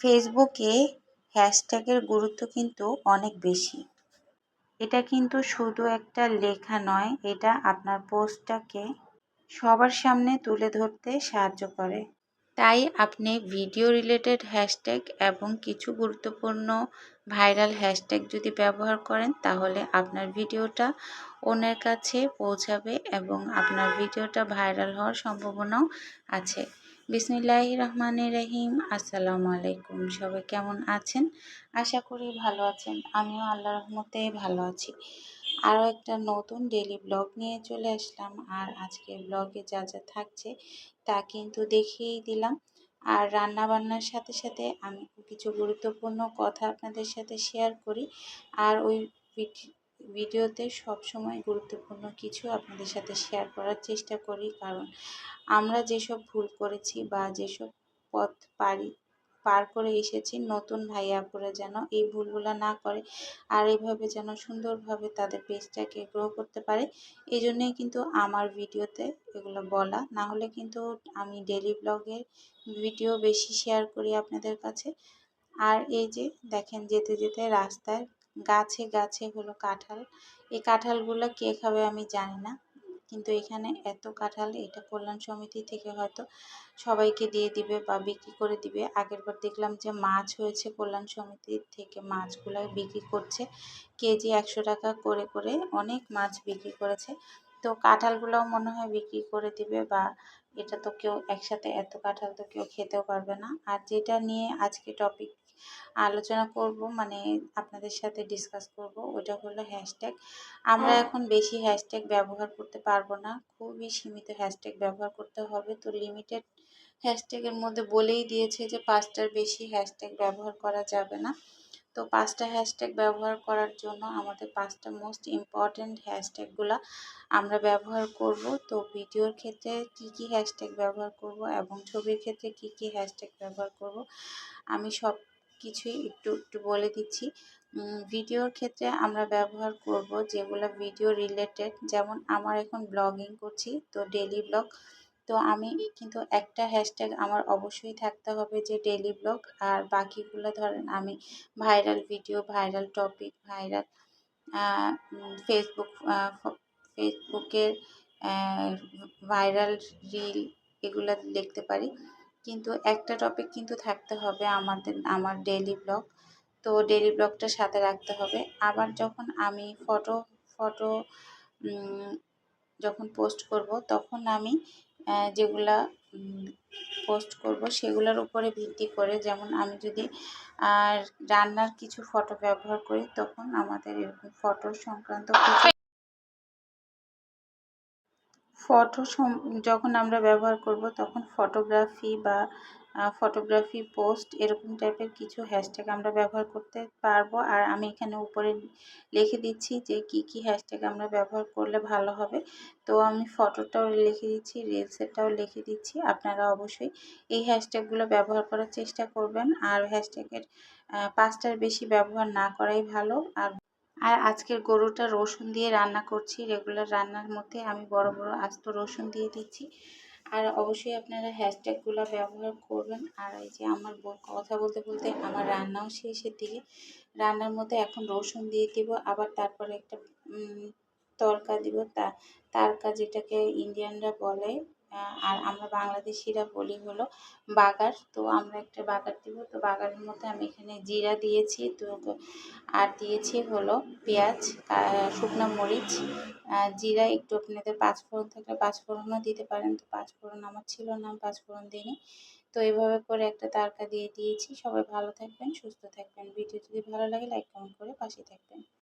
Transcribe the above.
ফেসবুকে হ্যাশট্যাগের গুরুত্ব কিন্তু অনেক বেশি। এটা কিন্তু শুধু একটা লেখা নয়, এটা আপনার পোস্টটাকে সবার সামনে তুলে ধরতে সাহায্য করে। তাই আপনি ভিডিও রিলেটেড হ্যাশট্যাগ এবং কিছু গুরুত্বপূর্ণ ভাইরাল হ্যাশট্যাগ যদি ব্যবহার করেন, তাহলে আপনার ভিডিওটা অন্যের কাছে পৌঁছাবে এবং আপনার ভিডিওটা ভাইরাল হওয়ার সম্ভাবনাও আছে। বিসমিল্লাহ রহমান রহিম আসসালামু আলাইকুম সবাই কেমন আছেন? আশা করি ভালো আছেন। আমিও আল্লাহ রহমতে ভালো আছি। আরও একটা নতুন ডেলি ব্লগ নিয়ে চলে আসলাম। আর আজকে ব্লগে যা যা থাকছে তা কিন্তু দেখিয়েই দিলাম। আর রান্না বান্নার সাথে সাথে আমি কিছু গুরুত্বপূর্ণ কথা আপনাদের সাথে শেয়ার করি। আর ওই ভিডিওতে সব সময় গুরুত্বপূর্ণ কিছু আপনাদের সাথে শেয়ার করার চেষ্টা করি। কারণ আমরা যেসব ভুল করেছি বা যেসব পথ পারি, পার করে এসেছি, নতুন ভাইয়াপুরা যেন এই ভুলগুলো না করে আর এইভাবে যেন সুন্দরভাবে তাদের পেজটাকে গ্রো করতে পারে। এই জন্যেই কিন্তু আমার ভিডিওতে এগুলো বলা। না হলে কিন্তু আমি ডেলি ব্লগের ভিডিও বেশি শেয়ার করি আপনাদের কাছে। আর এই যে দেখেন যেতে যেতে রাস্তায় গাছে গাছে হলো কাঁঠাল। এই কাঁঠালগুলো কে খাবে আমি জানি না। কিন্তু এখানে এত কাঁঠাল, এটা কল্যাণ সমিতি থেকে হয়তো সবাইকে দিয়ে দিবে বা বিক্রি করে দিবে। আগের বার দেখলাম যে মাছ হয়েছে কল্যাণ সমিতি থেকে মাছগুলো বিক্রি করছে। কেজি একশো টাকা করে করে অনেক মাছ বিক্রি করেছে। তো কাঁঠালগুলোও মনে হয় বিক্রি করে দিবে বা এটা তো কেউ একসাথে এত কাঁঠাল তো কেউ খেতেও পারবে না। আর যেটা নিয়ে আজকে টপিক আলোচনা করব মানে আপনাদের সাথে ডিসকাস করব। ওটা হলো হ্যাশট্যাগ আমরা এখন বেশি হ্যাশট্যাগ ব্যবহার করতে পারব না। খুবই সীমিত হ্যাশট্যাগ ব্যবহার করতে হবে। তো লিমিটেড হ্যাশট্যাগের মধ্যে বলেই দিয়েছে যে পাঁচটার বেশি হ্যাশট্যাগ ব্যবহার করা যাবে না। তো পাঁচটা হ্যাশট্যাগ ব্যবহার করার জন্য আমাদের পাঁচটা মোস্ট ইম্পর্ট্যান্ট হ্যাশট্যাগুলো আমরা ব্যবহার করব। তো ভিডিওর ক্ষেত্রে কি কি হ্যাশট্যাগ ব্যবহার করব এবং ছবির ক্ষেত্রে কি কি হ্যাশট্যাগ ব্যবহার করব আমি সব কিছুই একটু একটু বলে দিচ্ছি। ভিডিওর ক্ষেত্রে আমরা ব্যবহার করব যেগুলো ভিডিও রিলেটেড যেমন আমার এখন ব্লগিং করছি, তো ডেলি ব্লগ তো আমি কিন্তু একটা হ্যাশট্যাগ আমার অবশ্যই থাকতে হবে যে ডেলি ব্লগ আর বাকিগুলো ধরেন আমি viral video viral topic viral Facebook ফেসবুকের ভাইরাল রিল এগুলো লিখতে পারি। কিন্তু একটা টপিক কিন্তু থাকতে হবে আমাদের, আমার ডেলি ব্লগ তো ডেলি ব্লগটা সাথে রাখতে হবে। আবার যখন আমি ফটো ফটো যখন পোস্ট করব, তখন আমি যেগুলা পোস্ট করব, সেগুলোর উপরে ভিত্তি করে যেমন আমি যদি, আর রান্নার কিছু ফটো ব্যবহার করি, তখন আমাদের এরকম ফটো সংক্রান্ত ফটো যখন আমরা ব্যবহার করব তখন ফটোগ্রাফি বা ফটোগ্রাফি পোস্ট এরকম টাইপের কিছু হ্যাশট্যাগ আমরা ব্যবহার করতে পারব। আর আমি এখানে উপরে লিখে দিচ্ছি যে কি কি হ্যাশট্যাগ আমরা ব্যবহার করলে ভালো হবে। তো আমি ফটোটাও লিখে দিচ্ছি রিলসেরটাও লিখে দিচ্ছি। আপনারা অবশ্যই এই হ্যাশট্যাগুলো ব্যবহার করার চেষ্টা করবেন। আর হ্যাশট্যাগের পাঁচটার বেশি ব্যবহার না করাই ভালো। আর আর আজকের গরুটা রসুন দিয়ে রান্না করছি। রেগুলার রান্নার মধ্যে আমি বড় বড় আস্ত রসুন দিয়ে দিচ্ছি। আর অবশ্যই আপনারা হ্যাশট্যাগুলো ব্যবহার করবেন। আর এই যে আমার কথা বলতে বলতে আমার রান্নাও শেষের দিকে। রান্নার মধ্যে এখন রসুন দিয়ে দিব, আবার তারপরে একটা তরকা দিব। তা, তারকা যেটাকে ইন্ডিয়ানরা বলে আর আমরা বাংলাদেশিরা বলি হলো বাগার। তো আমরা একটা বাগার দিব। তো বাগারের মধ্যে আমি এখানে জিরা দিয়েছি। তো আর দিয়েছি হলো পেঁয়াজ শুকনো মরিচ। জিরা একটু আপনাদের পাঁচফোড়ন থাকলে পাঁচফোড়নও দিতে পারেন। তো পাঁচফোড়ন আমার ছিল না পাঁচফোড়ন দিইনি। তো এইভাবে করে একটা তারকা দিয়ে দিয়েছি। সবাই ভালো থাকবেন, সুস্থ থাকবেন। ভিডিও যদি ভালো লাগে, লাইক, কমেন্ট করে পাশে থাকবেন।